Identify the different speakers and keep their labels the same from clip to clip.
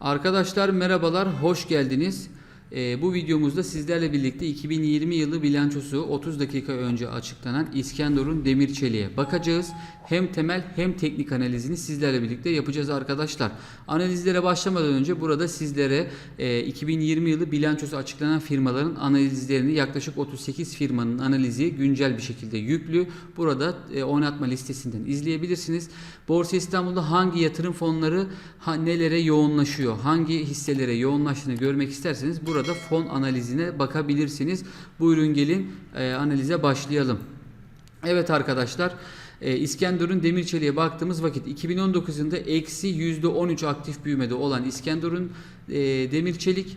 Speaker 1: Arkadaşlar merhabalar, hoş geldiniz. Ee, bu videomuzda sizlerle birlikte 2020 yılı bilançosu 30 dakika önce açıklanan İskenderun Demir Çelik'e bakacağız. Hem temel hem teknik analizini sizlerle birlikte yapacağız arkadaşlar. Analizlere başlamadan önce burada sizlere e, 2020 yılı bilançosu açıklanan firmaların analizlerini yaklaşık 38 firmanın analizi güncel bir şekilde yüklü. Burada e, oynatma listesinden izleyebilirsiniz. Borsa İstanbul'da hangi yatırım fonları ha, nelere yoğunlaşıyor, hangi hisselere yoğunlaştığını görmek isterseniz burada fon analizine bakabilirsiniz. Buyurun gelin e, analize başlayalım. Evet arkadaşlar e, İskenderun Demirçelik'e baktığımız vakit 2019 yılında eksi %13 aktif büyümede olan İskenderun e, Demirçelik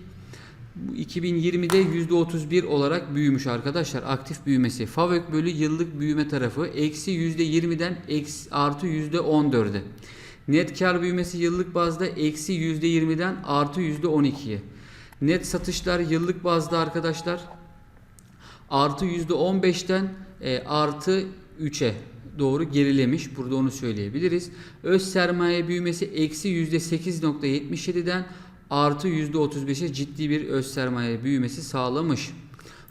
Speaker 1: bu 2020'de %31 olarak büyümüş arkadaşlar aktif büyümesi. FAVÖK bölü yıllık büyüme tarafı eksi %20'den eksi, artı %14'e. Net kar büyümesi yıllık bazda eksi %20'den artı %12'ye. Net satışlar yıllık bazda arkadaşlar artı %15'ten e, artı 3'e doğru gerilemiş. Burada onu söyleyebiliriz. Öz sermaye büyümesi eksi %8.77'den artı %35'e ciddi bir öz sermaye büyümesi sağlamış.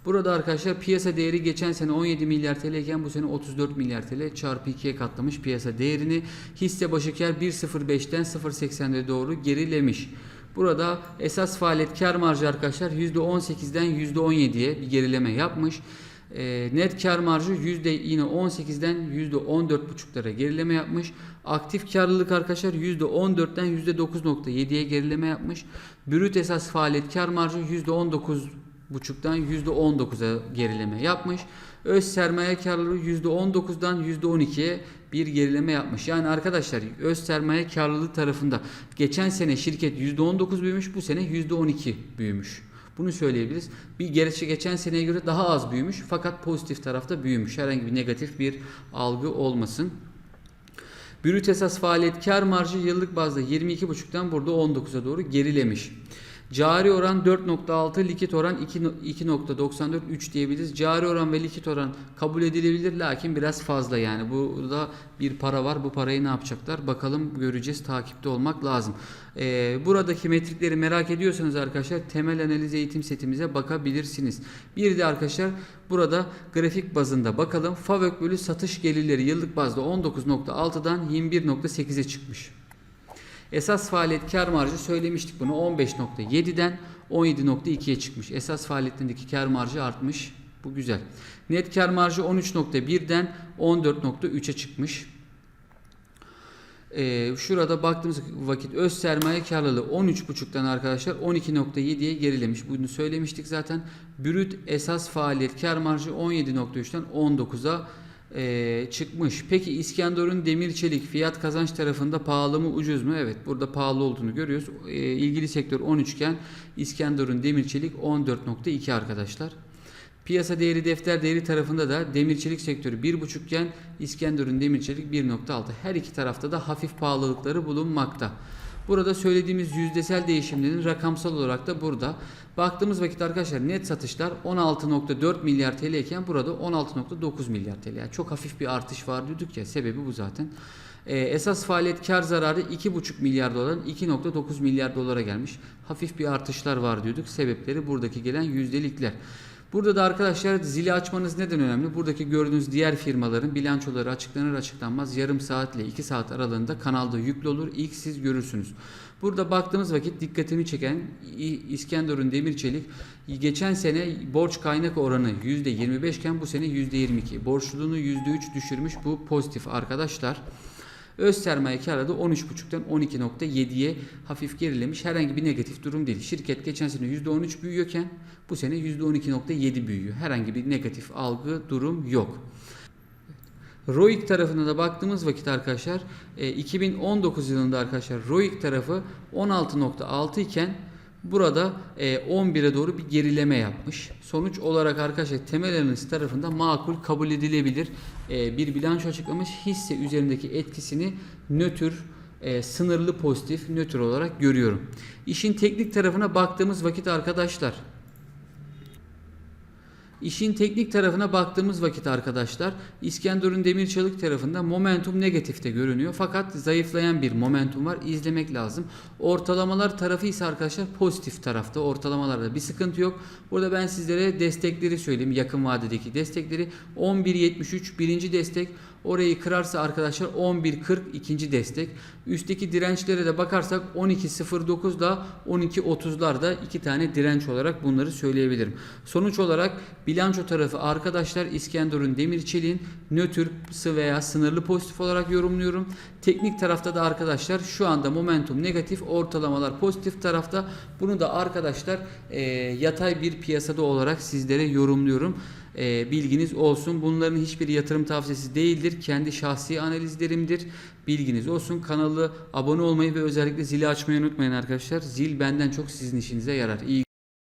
Speaker 1: Burada arkadaşlar piyasa değeri geçen sene 17 milyar TL iken bu sene 34 milyar TL çarpı 2'ye katlamış piyasa değerini. Hisse başı kar 1.05'ten 0.80'e doğru gerilemiş. Burada esas faaliyet kar marjı arkadaşlar %18'den %17'ye bir gerileme yapmış. E, net kar marjı yüzde yine 18'den yüzde 14,5'lara gerileme yapmış. Aktif karlılık arkadaşlar yüzde 14'ten yüzde 9.7'ye gerileme yapmış. Brüt esas faaliyet kar marjı yüzde 19,5'dan yüzde 19'a gerileme yapmış. Öz sermaye karlılığı yüzde 19'dan yüzde 12'ye bir gerileme yapmış. Yani arkadaşlar öz sermaye karlılığı tarafında geçen sene şirket yüzde 19 büyümüş, bu sene yüzde 12 büyümüş. Bunu söyleyebiliriz. Bir gerçi geçen seneye göre daha az büyümüş fakat pozitif tarafta büyümüş. Herhangi bir negatif bir algı olmasın. Brüt esas faaliyet kar marjı yıllık bazda 22,5'tan burada 19'a doğru gerilemiş. Cari oran 4.6, likit oran 2.94, 3 diyebiliriz. Cari oran ve likit oran kabul edilebilir lakin biraz fazla yani. Burada bir para var. Bu parayı ne yapacaklar? Bakalım göreceğiz. Takipte olmak lazım. Ee, buradaki metrikleri merak ediyorsanız arkadaşlar temel analiz eğitim setimize bakabilirsiniz. Bir de arkadaşlar burada grafik bazında bakalım. FAVÖK bölü satış gelirleri yıllık bazda 19.6'dan 21.8'e çıkmış. Esas faaliyet kar marjı söylemiştik bunu 15.7'den 17.2'ye çıkmış. Esas faaliyetindeki kar marjı artmış. Bu güzel. Net kar marjı 13.1'den 14.3'e çıkmış. Ee, şurada baktığımız vakit öz sermaye karlılığı 13.5'tan arkadaşlar 12.7'ye gerilemiş. Bunu söylemiştik zaten. Brüt esas faaliyet kar marjı 17.3'ten 19'a e, çıkmış. Peki İskenderun demir çelik fiyat kazanç tarafında pahalı mı ucuz mu? Evet burada pahalı olduğunu görüyoruz. E, ilgili sektör 13 iken İskenderun demir çelik 14.2 arkadaşlar. Piyasa değeri defter değeri tarafında da demir çelik sektörü 1.5 iken İskenderun demir çelik 1.6. Her iki tarafta da hafif pahalılıkları bulunmakta. Burada söylediğimiz yüzdesel değişimlerin rakamsal olarak da burada. Baktığımız vakit arkadaşlar net satışlar 16.4 milyar TL iken burada 16.9 milyar TL. Yani çok hafif bir artış var diyorduk ya sebebi bu zaten. Ee, esas faaliyet kar zararı 2.5 milyar dolardan 2.9 milyar dolara gelmiş. Hafif bir artışlar var diyorduk. Sebepleri buradaki gelen yüzdelikler. Burada da arkadaşlar zili açmanız neden önemli? Buradaki gördüğünüz diğer firmaların bilançoları açıklanır açıklanmaz yarım saat ile 2 saat aralığında kanalda yüklü olur. İlk siz görürsünüz. Burada baktığımız vakit dikkatimi çeken İskenderun Demirçelik geçen sene borç kaynak oranı %25 iken bu sene %22. Borçluluğunu %3 düşürmüş bu pozitif arkadaşlar. Öz sermaye karı da 13.5'ten 12.7'ye hafif gerilemiş. Herhangi bir negatif durum değil. Şirket geçen sene %13 büyüyorken bu sene %12.7 büyüyor. Herhangi bir negatif algı durum yok. ROIC tarafına da baktığımız vakit arkadaşlar 2019 yılında arkadaşlar ROIC tarafı 16.6 iken burada 11'e doğru bir gerileme yapmış. Sonuç olarak arkadaşlar temel analiz tarafında makul kabul edilebilir bir bilanço açıklamış. Hisse üzerindeki etkisini nötr sınırlı pozitif nötr olarak görüyorum. İşin teknik tarafına baktığımız vakit arkadaşlar İşin teknik tarafına baktığımız vakit arkadaşlar İskenderun Demirçelik tarafında momentum negatifte görünüyor. Fakat zayıflayan bir momentum var. İzlemek lazım. Ortalamalar tarafı ise arkadaşlar pozitif tarafta. Ortalamalarda bir sıkıntı yok. Burada ben sizlere destekleri söyleyeyim. Yakın vadedeki destekleri 11.73 birinci destek. Orayı kırarsa arkadaşlar 11.40 ikinci destek. Üstteki dirençlere de bakarsak 12.09 ile 12.30'larda iki tane direnç olarak bunları söyleyebilirim. Sonuç olarak bilanço tarafı arkadaşlar İskenderun Demirçelik'in nötrsı veya sınırlı pozitif olarak yorumluyorum. Teknik tarafta da arkadaşlar şu anda momentum negatif, ortalamalar pozitif tarafta. Bunu da arkadaşlar e, yatay bir piyasada olarak sizlere yorumluyorum. E, bilginiz olsun. Bunların hiçbir yatırım tavsiyesi değildir. Kendi şahsi analizlerimdir. Bilginiz olsun. Kanalı abone olmayı ve özellikle zili açmayı unutmayın arkadaşlar. Zil benden çok sizin işinize yarar. İyi